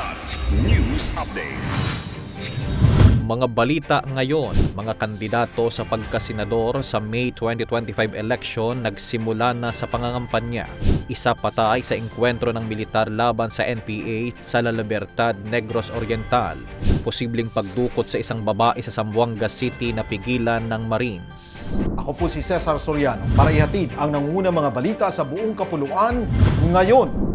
Ulat News Updates. Mga balita ngayon, mga kandidato sa pagkasenador sa May 2025 election nagsimula na sa pangangampanya. Isa patay sa engkwentro ng militar laban sa NPA sa La Libertad, Negros Oriental. Posibleng pagdukot sa isang babae sa Zamboanga City na pigilan ng Marines. Ako po si Cesar Soriano para ihatid ang nanguna mga balita sa buong kapuluan ngayon.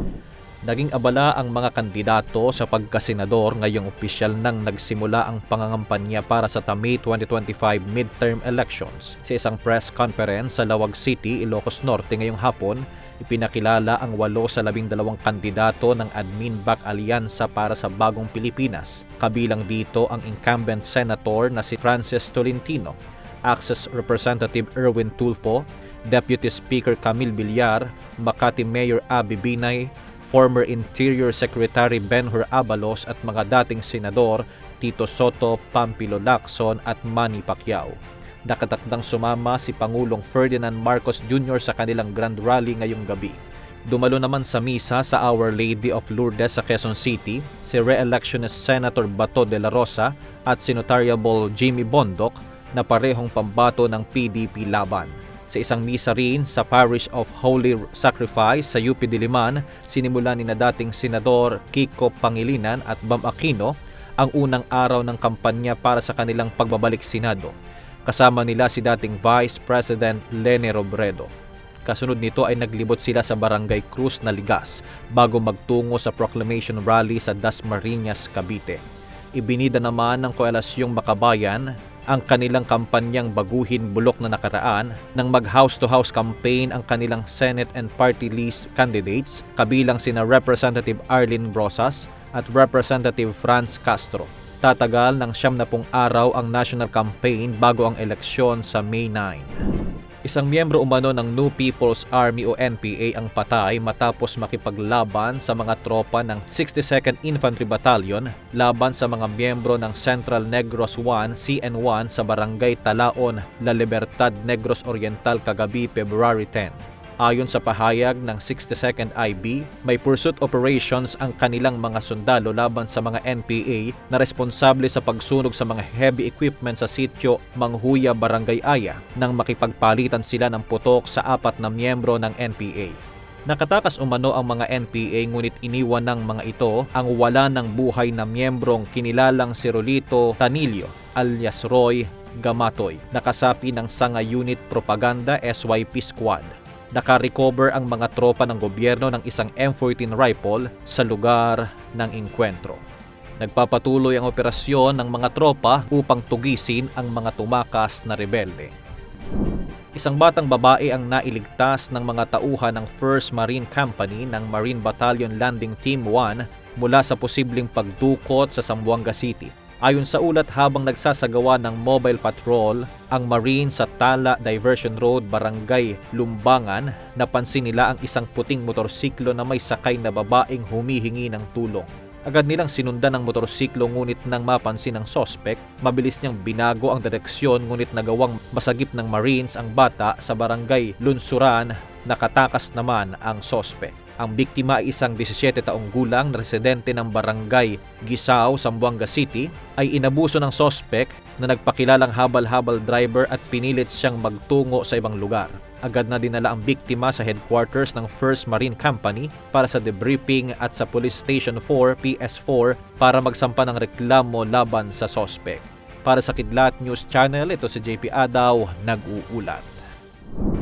Naging abala ang mga kandidato sa pagkasenador ngayong opisyal nang nagsimula ang pangangampanya para sa May 2025 midterm elections. Sa isang press conference sa Lawag City, Ilocos Norte ngayong hapon, ipinakilala ang walo sa labing dalawang kandidato ng Admin Back Alyansa para sa Bagong Pilipinas. Kabilang dito ang incumbent senator na si Francis Tolentino, Access Representative Erwin Tulfo, Deputy Speaker Camille Villar, Makati Mayor Abby Binay, former Interior Secretary Benhur Abalos at mga dating senador Tito Soto, Pampilo Lacson at Manny Pacquiao. Nakatakdang sumama si Pangulong Ferdinand Marcos Jr. sa kanilang grand rally ngayong gabi. Dumalo naman sa misa sa Our Lady of Lourdes sa Quezon City si re-electionist Senator Bato de la Rosa at Senatariable Jimmy Bondoc na parehong pambato ng PDP laban. Sa isang misa rin sa Parish of Holy Sacrifice sa UP Diliman, sinimula ni na dating Senador Kiko Pangilinan at Bam Aquino ang unang araw ng kampanya para sa kanilang pagbabalik Senado. Kasama nila si dating Vice President Lene Robredo. Kasunod nito ay naglibot sila sa Barangay Cruz na Ligas bago magtungo sa proclamation rally sa Dasmariñas, Cavite. Ibinida naman ng Koalasyong Makabayan ang kanilang kampanyang baguhin bulok na nakaraan nang mag house-to-house campaign ang kanilang Senate and party list candidates kabilang sina Representative Arlene Brosas at Representative Franz Castro. Tatagal ng siyam na pong araw ang national campaign bago ang eleksyon sa May 9. Isang miyembro umano ng New People's Army o NPA ang patay matapos makipaglaban sa mga tropa ng 62nd Infantry Battalion laban sa mga miyembro ng Central Negros 1 CN1 sa Barangay Talaon, La Libertad, Negros Oriental kagabi February 10. Ayon sa pahayag ng 62nd IB, may pursuit operations ang kanilang mga sundalo laban sa mga NPA na responsable sa pagsunog sa mga heavy equipment sa sitio Manghuya, Barangay Aya nang makipagpalitan sila ng putok sa apat na miyembro ng NPA. Nakatakas umano ang mga NPA ngunit iniwan ng mga ito ang wala ng buhay na miyembrong kinilalang si Rolito Tanilio alias Roy Gamatoy, nakasapi ng Sanga Unit Propaganda SYP Squad nakarecover ang mga tropa ng gobyerno ng isang M14 rifle sa lugar ng inkwentro. Nagpapatuloy ang operasyon ng mga tropa upang tugisin ang mga tumakas na rebelde. Isang batang babae ang nailigtas ng mga tauhan ng 1st Marine Company ng Marine Battalion Landing Team 1 mula sa posibleng pagdukot sa Zamboanga City. Ayon sa ulat habang nagsasagawa ng mobile patrol ang Marine sa Tala Diversion Road, Barangay Lumbangan, napansin nila ang isang puting motorsiklo na may sakay na babaeng humihingi ng tulong. Agad nilang sinundan ng motorsiklo ngunit nang mapansin ng sospek, mabilis niyang binago ang direksyon ngunit nagawang masagip ng Marines ang bata sa barangay Lunsuran, nakatakas naman ang sospek. Ang biktima ay isang 17 taong gulang na residente ng barangay Gisao, Zamboanga City ay inabuso ng sospek na nagpakilalang habal-habal driver at pinilit siyang magtungo sa ibang lugar. Agad na dinala ang biktima sa headquarters ng 1st Marine Company para sa debriefing at sa Police Station 4 PS4 para magsampa ng reklamo laban sa sospek. Para sa Kidlat News Channel, ito si JP Adaw, nag-uulat.